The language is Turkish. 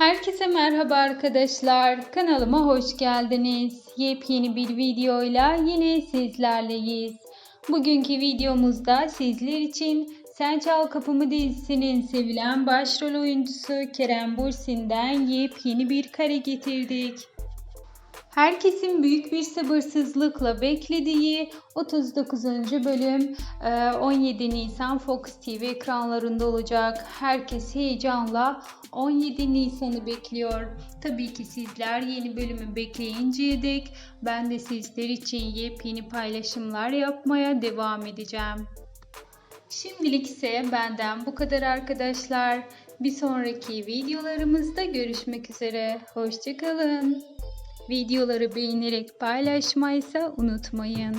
Herkese merhaba arkadaşlar. Kanalıma hoş geldiniz. Yepyeni bir videoyla yine sizlerleyiz. Bugünkü videomuzda sizler için Sen Çal Kapımı dizisinin sevilen başrol oyuncusu Kerem Bürsin'den yepyeni bir kare getirdik. Herkesin büyük bir sabırsızlıkla beklediği 39. bölüm e, 17 Nisan Fox TV ekranlarında olacak. Herkes heyecanla 17 Nisan'ı bekliyor. Tabii ki sizler yeni bölümü bekleyinceye dek ben de sizler için yepyeni paylaşımlar yapmaya devam edeceğim. Şimdilik ise benden bu kadar arkadaşlar. Bir sonraki videolarımızda görüşmek üzere. Hoşçakalın. Videoları beğenerek paylaşmayı ise unutmayın.